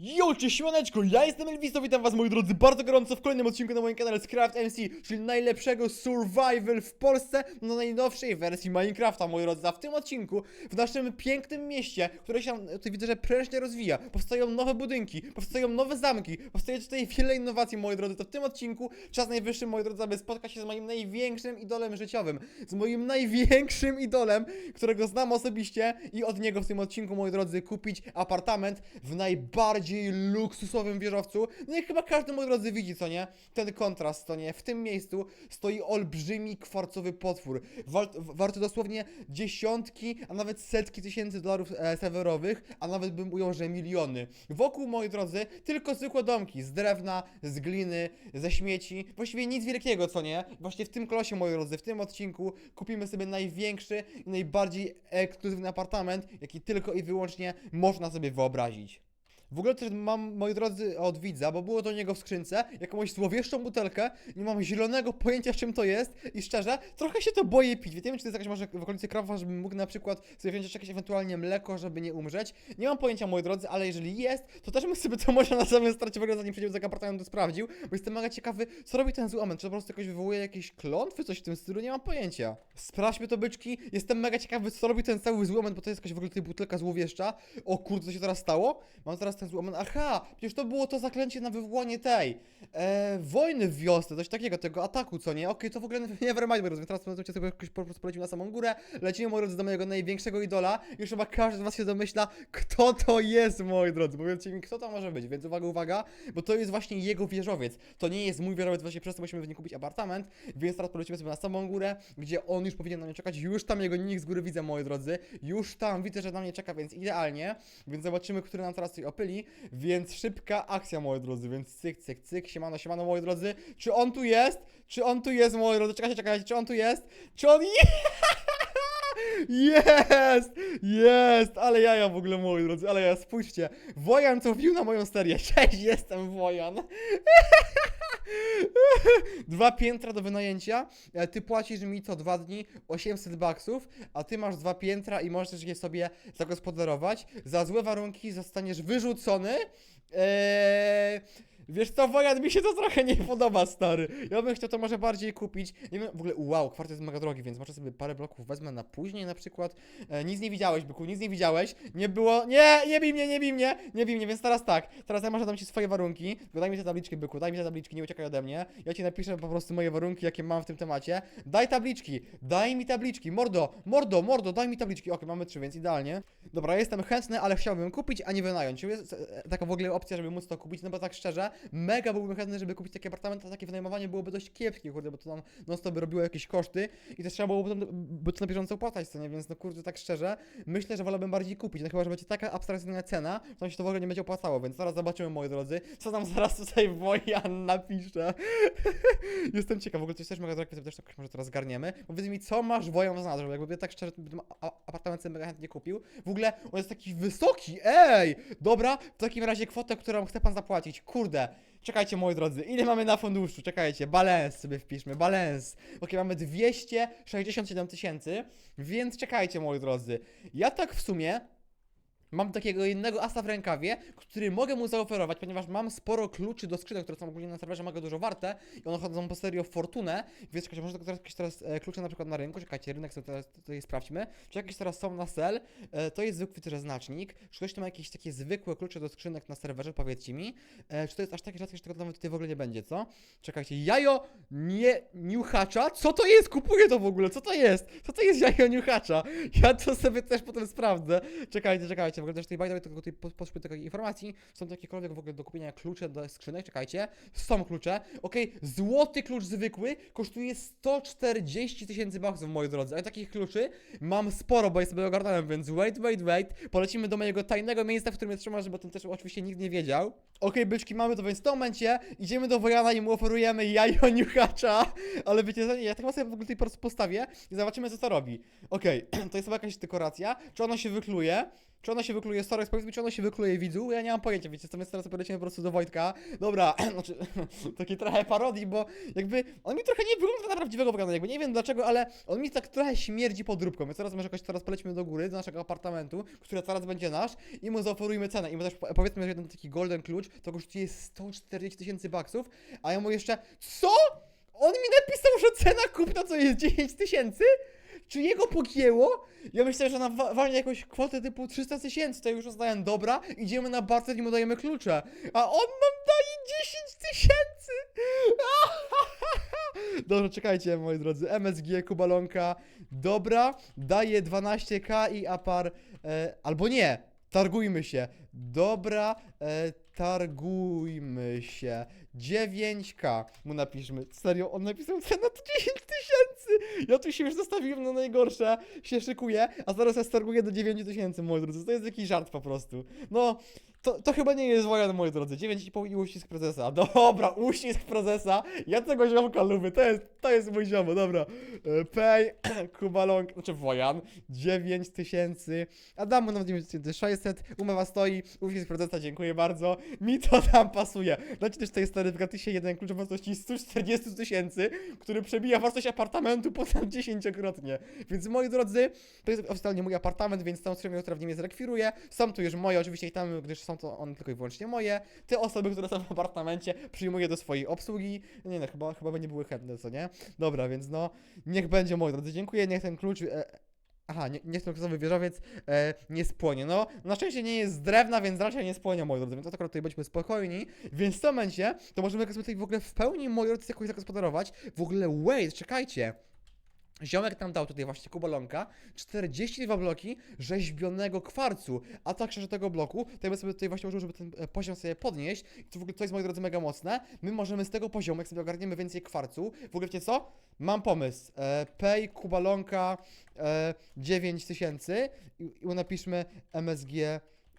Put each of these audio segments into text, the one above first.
Yo, cześć siemaneczko, ja jestem Elviso, witam was moi drodzy bardzo gorąco w kolejnym odcinku na moim kanale Scraft MC, czyli najlepszego survival w Polsce na najnowszej wersji Minecrafta, moi drodzy. A w tym odcinku, w naszym pięknym mieście, które się tutaj widzę, że prężnie rozwija, powstają nowe budynki, powstają nowe zamki, powstaje tutaj wiele innowacji, moi drodzy. To w tym odcinku czas najwyższy, moi drodzy, aby spotkać się z moim największym idolem życiowym, z moim największym idolem, którego znam osobiście i od niego w tym odcinku, moi drodzy, kupić apartament w najbardziej luksusowym wieżowcu. No i chyba każdy, moi drodzy, widzi, co nie? Ten kontrast, co nie? W tym miejscu stoi olbrzymi kwarcowy potwór. Wart, warty dosłownie dziesiątki, a nawet setki tysięcy dolarów e, serwerowych, a nawet bym ujął, że miliony. Wokół, moi drodzy, tylko zwykłe domki z drewna, z gliny, ze śmieci. Właściwie nic wielkiego, co nie? Właśnie w tym klosie, moi drodzy, w tym odcinku kupimy sobie największy i najbardziej ekskluzywny apartament, jaki tylko i wyłącznie można sobie wyobrazić. W ogóle też mam, moi drodzy, od widza, bo było do niego w skrzynce jakąś złowieszczą butelkę, nie mam zielonego pojęcia czym to jest i szczerze, trochę się to boję pić. Nie wiem, czy to jest jakaś może w okolicy krawa, żebym mógł na przykład sobie wziąć jakieś ewentualnie mleko, żeby nie umrzeć. Nie mam pojęcia, moi drodzy, ale jeżeli jest, to też bym sobie to może na samym starcie w ogóle zanim przejdziemy do apartamentu sprawdził, bo jestem mega ciekawy, co robi ten zły omen. Czy to po prostu jakoś wywołuje jakieś klątwy, coś w tym stylu, nie mam pojęcia. Sprawdźmy to, byczki. Jestem mega ciekawy, co robi ten cały zły omen, bo to jest jakaś w ogóle tutaj butelka złowieszcza. O kurde, co się teraz stało? Mam teraz ten. Aha, przecież to było to zaklęcie na wywołanie tej e, wojny w wiosce, coś takiego, tego ataku, co nie? Okej, to w ogóle never mind, moi drodzy. Teraz możecie sobie jakoś po prostu polecimy na samą górę. Lecimy, moi drodzy, do mojego największego idola. Już chyba każdy z was się domyśla, kto to jest, moi drodzy. Powiedzcie mi, kto to może być. Więc uwaga, uwaga, bo to jest właśnie jego wieżowiec. To nie jest mój wieżowiec, właśnie przez to musimy w nim kupić apartament. Więc teraz polecimy sobie na samą górę, gdzie on już powinien na mnie czekać. Już tam jego nick z góry widzę, moi drodzy. Już tam widzę, że na mnie czeka, więc idealnie. Więc zobaczymy, który nam teraz tutaj opyli. Więc szybka akcja, moi drodzy. Więc cyk, cyk, cyk. Siemano, siemano, moi drodzy. Czy on tu jest? Czy on tu jest, moi drodzy? Czekajcie, czekajcie. Czy on tu jest? Czy on jest? Jest! Ale jaja w ogóle, moi drodzy, ale ja spójrzcie. Wojan co wbił na moją serię. Cześć, jestem Wojan. Dwa piętra do wynajęcia. E, Ty płacisz mi co dwa dni 800 baksów, a ty masz dwa piętra i możesz je sobie zagospodarować. Za złe warunki zostaniesz wyrzucony. Eee, Wiesz co, Wojan, mi się to trochę nie podoba, stary. Ja bym chciał to może bardziej kupić. Nie wiem, w ogóle, wow, kwartet jest mega drogi, więc może sobie parę bloków wezmę na później na przykład. E, nic nie widziałeś, byku, nic nie widziałeś. Nie było, nie, nie bij mnie, nie bij mnie, nie bij mnie, więc teraz tak. Teraz ja może dam ci swoje warunki. Daj mi te tabliczki, byku, daj mi te tabliczki, nie uciekaj ode mnie. Ja ci napiszę po prostu moje warunki, jakie mam w tym temacie. Daj tabliczki, daj mi tabliczki, mordo, mordo, mordo, daj mi tabliczki. Okej, mamy trzy, więc idealnie. Dobra, jestem chętny, ale chciałbym kupić, a nie wynająć. Jest e, taka w ogóle opcja, żeby móc to kupić? No bo tak szczerze, mega byłbym chętny, żeby kupić taki apartament, a takie wynajmowanie byłoby dość kiepskie, kurde, bo to nam non stop by robiło jakieś koszty i też trzeba byłoby to, by to na bieżąco opłacać, co nie? Więc no kurde, tak szczerze, myślę, że wolałbym bardziej kupić. No chyba, że będzie taka abstrakcyjna cena, to się to w ogóle nie będzie opłacało, więc zaraz zobaczymy, moi drodzy, co nam zaraz tutaj Wojan napisze. Jestem ciekaw, w ogóle coś też mega sobie też tak może teraz zgarniemy. Powiedz mi, co masz Wojan za żeby jakby tak szczerze, bym apartament sobie mega chętnie kupił. W ogóle on jest taki wysoki, ej! Dobra, w takim razie kwotę, którą chce pan zapłacić, kurde. Czekajcie, moi drodzy, ile mamy na funduszu? Czekajcie, balans sobie wpiszmy, balans. Ok, mamy 267 tysięcy, więc czekajcie, moi drodzy. Ja tak w sumie Mam takiego jednego asa w rękawie, który mogę mu zaoferować, ponieważ mam sporo kluczy do skrzynek, które są ogólnie na serwerze mega dużo warte i one chodzą po serio w fortunę, więc czekajcie, może teraz jakieś teraz e, klucze na przykład na rynku, czekajcie, rynek sobie teraz tutaj sprawdźmy, czy jakieś teraz są na sel, e, to jest zwykły też znacznik, czy ktoś tu ma jakieś takie zwykłe klucze do skrzynek na serwerze, powiedzcie mi, e, czy to jest aż takie rzadkie, że tego nawet tutaj w ogóle nie będzie, co? Czekajcie, jajo nie niuchacza? Co to jest? Kupuję to w ogóle, co to jest? Co to jest jajo niuchacza? Ja to sobie też potem sprawdzę. Czekajcie, czekajcie, w ogóle też the way, tylko tutaj po- poszły takiej informacji, są jakiekolwiek w ogóle do kupienia klucze do skrzynek, czekajcie, są klucze, okej, złoty klucz zwykły kosztuje 140 tysięcy baksów, moi drodzy, a takich kluczy mam sporo, bo je sobie ogarnąłem, więc wait, wait, wait, polecimy do mojego tajnego miejsca, w którym je trzymasz, żeby o tym też oczywiście nikt nie wiedział. Okej, byczki mamy to, więc w tym momencie idziemy do Wojana i mu oferujemy jajo niuchacza, ale wiecie ja tak sobie w ogóle tutaj po prostu postawię i zobaczymy, co to robi. Okej, to jest chyba jakaś dekoracja, czy ona się wykluje? Czy ono się wykluje, Sorek, powiedz mi, czy ono się wykluje widzu? Ja nie mam pojęcia, wiecie, co teraz polecimy po prostu do Wojtka. Dobra, znaczy, takie trochę parodii, bo jakby on mi trochę nie wygląda na prawdziwego Bogdana, jakby nie wiem dlaczego, ale on mi tak trochę śmierdzi podróbką, więc teraz może jakoś teraz polecimy do góry, do naszego apartamentu, który zaraz będzie nasz i mu zaoferujmy cenę i mu też po- powiedzmy, że jeden taki golden klucz to kosztuje 140 tysięcy baksów, a ja mu jeszcze, co? On mi napisał, że cena kupna to jest 10 tysięcy? Czy jego pogięło? Ja myślałem, że na wa- walnie jakąś kwotę typu 300 tysięcy, to już uznałem, dobra, idziemy na barter i mu dajemy klucze. A on nam daje 10 tysięcy! Dobrze, czekajcie, moi drodzy. MSG, Kubalonka. Dobra, daje 12k i apar. E, albo nie, targujmy się. Dobra, e, targujmy się. 9k mu napiszmy. Serio, on napisał cenę to 10 tysięcy! Ja tu się już zostawiłem na najgorsze, się szykuję, a zaraz ja starguję do 9 tysięcy, moi drodzy. To jest jakiś żart po prostu. No, to, to chyba nie jest wojan, moi drodzy. 9,5 i uścisk prezesa. Dobra, uścisk prezesa. Ja tego ziomka lubię. To jest, to jest mój ziomo, dobra. E, Pay, Kubalong, znaczy wojan. 9 tysięcy. Adamu nawet 9600. Umowa stoi. Uścisk prezesa, dziękuję bardzo. Mi to tam pasuje. Dajcie też tej stary w gratisie jeden klucz o wartości 140 tysięcy, który przebija wartość apartamentu potem dziesięciokrotnie. Więc moi drodzy, to jest oficjalnie mój apartament, więc tam stronę jutro w nim rekwiruję. Są tu już moje, oczywiście i tam, gdyż są to one tylko i wyłącznie moje. Te osoby, które są w apartamencie, przyjmuję do swojej obsługi. Nie no, chyba, chyba by nie były chętne, co nie? Dobra, więc no, niech będzie, moi drodzy. Dziękuję, niech ten klucz... E, Aha, nie, niech ten krzyżowy wieżowiec e, nie spłonie. No, na szczęście nie jest z drewna, więc raczej nie spłonie, moi drodzy, więc akurat tutaj bądźmy spokojni. Więc w tym momencie, to możemy jakby tutaj w ogóle w pełni, moi drodzy, jakoś zagospodarować. W ogóle, wait, czekajcie. Ziomek nam dał tutaj właśnie kubalonka 42 bloki rzeźbionego kwarcu, a tak szczerze tego bloku, to ja sobie tutaj właśnie użył, żeby ten e, poziom sobie podnieść. To w ogóle to jest moi drodzy mega mocne. My możemy z tego poziomu, jak sobie ogarniemy więcej kwarcu, w ogóle wiecie co? Mam pomysł. E, pay kubalonka e, 9000 i, i napiszmy MSG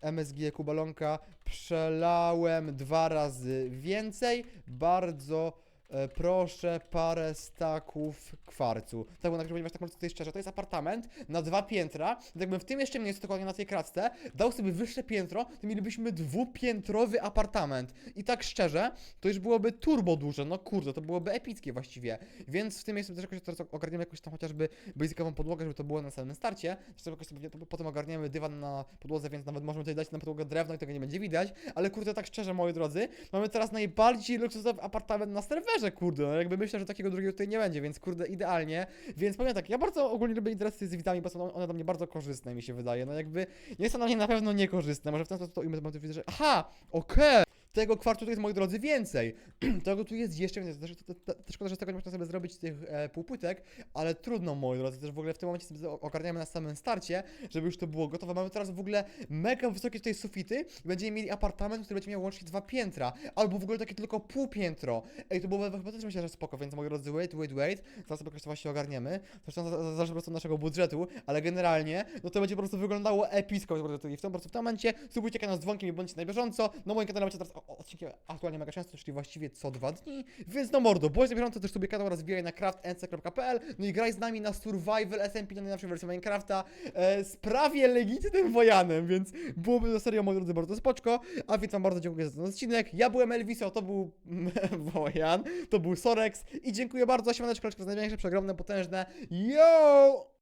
MSG Kubalonka przelałem dwa razy więcej. Bardzo e, proszę parę staków kwarcu. Tak, bo na ponieważ tak może tutaj szczerze, to jest apartament na dwa piętra. Jakbym w tym jeszcze miejscu, dokładnie na tej kratce, dał sobie wyższe piętro, to mielibyśmy dwupiętrowy apartament. I tak szczerze, to już byłoby turbo duże. No kurde, to byłoby epickie właściwie. Więc w tym miejscu też jakoś teraz ogarniemy jakąś tam chociażby basicową podłogę, żeby to było na samym starcie. Zresztą jakoś sobie potem ogarniemy dywan na podłodze, więc nawet możemy tutaj dać na podłogę drewno i tego nie będzie widać. Ale kurde, tak szczerze, moi drodzy, mamy teraz najbardziej luksusowy apartament na serwerze, kurde. No jakby myślę, że takiego drugiego tutaj nie będzie, więc kurde, idealnie. Więc powiem tak, ja bardzo ogólnie lubię interakcje z widzami, bo są one dla mnie bardzo korzystne, mi się wydaje. No jakby nie są dla mnie na pewno niekorzystne. Może w ten sposób to widzę, że aha, okej. Tego kwartu tu jest, moi drodzy, więcej. tego tu jest jeszcze więcej. Też, szkoda, że tego nie można sobie zrobić tych e, półpłytek, ale trudno, moi drodzy. Też w ogóle w tym momencie sobie ogarniamy na samym starcie, żeby już to było gotowe. Mamy teraz w ogóle mega wysokie tutaj sufity i będziemy mieli apartament, który będzie miał łącznie dwa piętra. Albo w ogóle takie tylko pół piętro. Ej, to byłoby chyba też myślę, że spoko, więc moi drodzy, wait, wait, wait. Zaraz sobie właśnie ogarniemy. Zresztą za- za- zależy po prostu naszego budżetu, ale generalnie, no to będzie po prostu wyglądało epicko. I w tym, po prostu w tym momencie subujcie kanał z dzwonkiem i bądźcie na bieżąco. Na moim kanale macie teraz odcinki aktualnie mega często, czyli właściwie co dwa dni. Więc no mordo, bądź na bieżąco, też sobie kanał oraz na craftnc.pl. No i graj z nami na Survival SMP, na najnowszej wersji Minecrafta e, z prawie legitnym wojanem, więc byłoby to serio, moi drodzy, bardzo spoczko. A więc wam bardzo dziękuję za ten odcinek. Ja byłem Elviso, to był Wojan, to był Sorex i dziękuję bardzo, siemaneczko, jest największe, przeogromne, potężne. Yo!